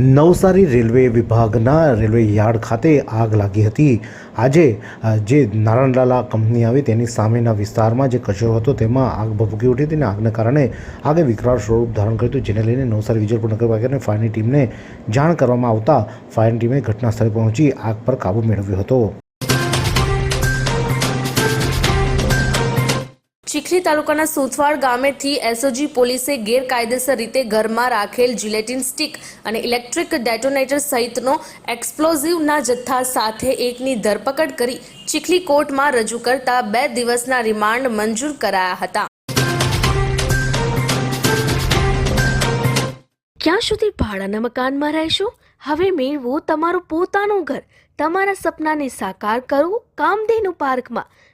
Navsari railway વિભાગના railway yard ખાતે આગ લાગી હતી. આજે જે નારણલાલા કંપની આવી તેની સામેના વિસ્તારમાં જે કચરો હતો તેમાં આગ ભભૂકી ઉઠી હતી અને આગને કારણે આગે વિકરાળ સ્વરૂપ ધારણ કર્યું હતું, જેને લઈને નવસારી વિજયપુર નગરપાલિકાની ફાયરની ટીમને જાણ કરવામાં આવતા ફાયરની ટીમે ઘટના સ્થળે પહોંચી આગ પર કાબૂ મેળવ્યો હતો. ચીખલી તાલુકાના સુથવાડ ગામેથી એસઓજી પોલીસે ગેરકાયદેસર રીતે ઘરમાં રાખેલ જિલેટિન સ્ટિક અને ઇલેક્ટ્રિક ડેટોનેટર સહિતનો એક્સપ્લોઝિવના જથ્થા સાથે એકની ધરપકડ કરી ચીખલી કોર્ટમાં રજૂ કરતા બે દિવસના રિમાન્ડ મંજૂર કરાયા હતા. ક્યાં સુધી ભાડાના મકાનમાં રહેશો? હવે મેળવો તમારું પોતાનું ઘર. તમારા સપનાને સાકાર કરો કામધેનુ પાર્કમાં.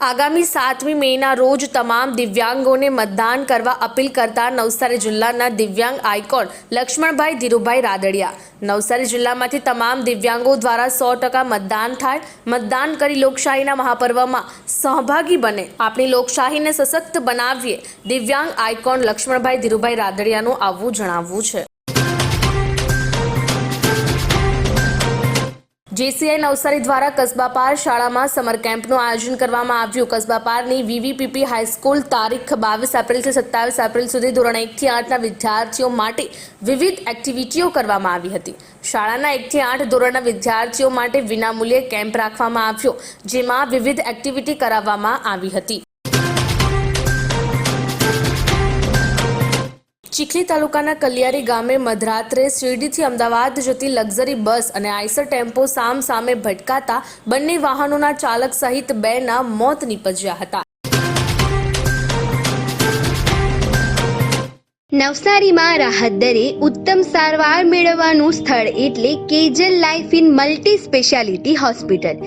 આગામી સાતમી મેના રોજ તમામ દિવ્યાંગોને મતદાન કરવા અપીલ કરતા નવસારી જિલ્લાના દિવ્યાંગ આઇકોન લક્ષ્મણભાઈ ધીરુભાઈ રાદડિયા. નવસારી જિલ્લામાંથી તમામ દિવ્યાંગો દ્વારા સો ટકા મતદાન થાય, મતદાન કરી લોકશાહીના મહાપર્વમાં સહભાગી બને. આપણી લોકશાહીને સશક્ત બનાવીએ, દિવ્યાંગ આઇકોન લક્ષ્મણભાઈ ધીરુભાઈ રાદડિયાનું આવવું જણાવવું છે. જેસીઆઈ નવસારી દ્વારા કસ્બા પાર શાળામાં સમર કેમ્પનું આયોજન કરવામાં આવ્યું. કસ્બા પારની વીવીપીપી હાઈસ્કૂલ તારીખ બાવીસ એપ્રિલથી સત્તાવીસ એપ્રિલ સુધી ધોરણ એકથી આઠના વિદ્યાર્થીઓ માટે વિવિધ એક્ટિવિટીઓ કરવામાં આવી હતી. શાળાના એકથી આઠ ધોરણના વિદ્યાર્થીઓ માટે વિનામૂલ્યે કેમ્પ રાખવામાં આવ્યો, જેમાં વિવિધ એક્ટિવિટી કરાવવામાં આવી હતી. ચીખલી તાલુકાના કલિયારી ગામે મધરાત્રે શિરડીથી અમદાવાદ જતી લક્ઝરી બસ અને આઈસર ટેમ્પો સામ સામે ભટકાતા બંને વાહનોના ચાલક સહિત બેના મોત નીપજ્યા હતા. નવસારીમાં રાહત દરે ઉત્તમ સારવાર મેળવવાનું સ્થળ એટલે Kejal life in multi speciality hospital.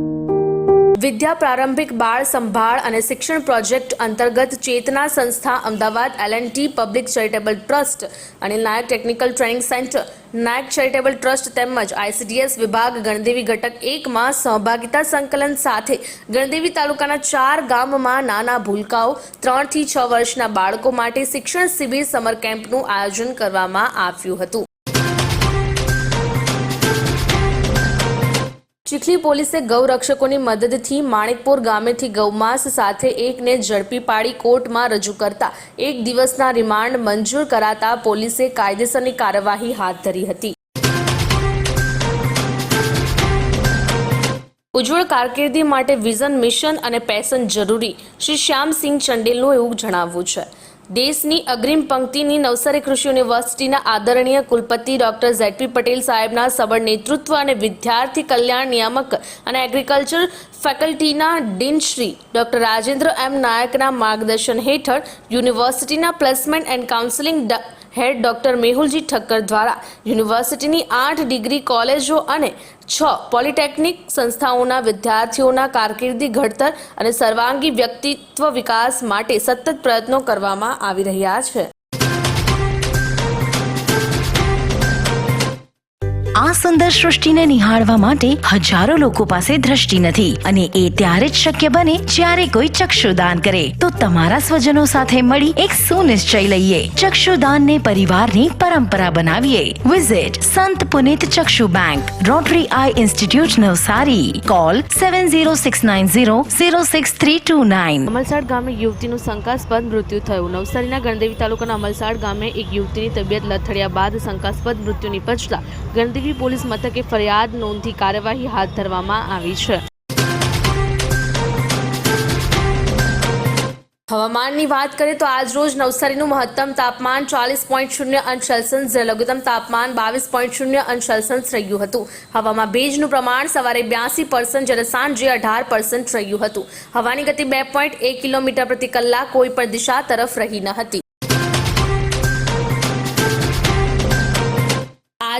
વિદ્યા પ્રારંભિક બાળ સંભાળ અને શિક્ષણ પ્રોજેક્ટ અંતર્ગત ચેતના સંસ્થા Ahmedabad L and T public charitable trust અને Nayak technical training centre Nayak charitable trust તેમજ આઈસીડીએસ વિભાગ ગણદેવી ઘટક એકમાં સહભાગિતા સંકલન સાથે ગણદેવી તાલુકાના ચાર ગામમાં નાના ભૂલકાઓ ત્રણથી છ વર્ષના બાળકો માટે શિક્ષણ શિબિર સમર કેમ્પનું આયોજન કરવામાં આવ્યું હતું. ચીખલી પોલીસે ગૌરક્ષકોની મદદથી માણેકપુર ગામેથી ગૌમાંસ સાથે એકને ઝડપી પાડી કોર્ટમાં રજૂ કરતા એક દિવસના રિમાન્ડ મંજૂર કરાતા પોલીસે કાયદેસરની કાર્યવાહી હાથ ધરી હતી. ઉજ્જવળ કારકિર્દી માટે વિઝન, મિશન અને પેશન જરૂરી. શ્રી શ્યામસિંહ ચંડેલનું એવું જણાવવું છે. દેશની અગ્રિમ પંક્તિની નવસારી કૃષિ યુનિવર્સિટીના આદરણીય કુલપતિ ડોક્ટર ઝેડપી પટેલ સાહેબના સબળ નેતૃત્વ અને વિદ્યાર્થી કલ્યાણ નિયામક અને agriculture ફેકલ્ટીના dean Shri doctor Rajendra M નાયકના માર્ગદર્શન હેઠળ યુનિવર્સિટીના placement and counselling head doctor મેહુલજી Thakkar દ્વારા યુનિવર્સિટીની આઠ ડિગ્રી કોલેજો અને છ પોલિટેકનિક સંસ્થાઓના વિદ્યાર્થીઓના કારકિર્દી ઘડતર અને સર્વાંગી વ્યક્તિત્વ વિકાસ માટે સતત પ્રયત્નો કરવામાં આવી રહ્યા છે. આ સુંદર સૃષ્ટિને નિહાળવા માટે હજારો લોકો પાસે દ્રષ્ટિ નથી અને એ ત્યારે જ શક્ય બને જ્યારે કોઈ ચક્ષુદાન કરે. તો તમારા સ્વજનો સાથે મળી એક સુનિશ્ચય લઈએ. ચક્ષુદાનને પરિવારની પરંપરા બનાવીએ. Visit Sant Punit Chakshu bank rotary eye institute Navsari. Call seven zero six nine zero zero six three two nine Amalsad ગામે યુવતીનું શંકાસ્પદ મૃત્યુ થયું. નવસારીના ગણદેવી તાલુકાના અમલસાડ ગામે એક યુવતીની તબિયત લથડ્યા બાદ શંકાસ્પદ મૃત્યુ નિપજતા ગણદેવી પોલીસ મથકે ફરિયાદ નોંધી કાર્યવાહી હાથ ધરવામાં આવી છે. હવામાનની વાત કરીએ તો આજ રોજ નવસારીનું મહત્તમ તાપમાન ચાલીસ પોઈન્ટ શૂન્ય અંશ સેલ્સિયસ જે લઘુત્તમ તાપમાન બાવીસ પોઈન્ટ શૂન્ય અંશ સેલ્સિયસ રહ્યું હતું. હવામાં ભેજનું પ્રમાણ સવારે બ્યાસી પર્સન્ટ જ્યારે સાંજે અઢાર પર્સન્ટ રહ્યું હતું. હવાની ગતિ બે પોઈન્ટ એક કિલોમીટર પ્રતિ કલાક કોઈ પણ દિશા તરફ રહી ન હતી.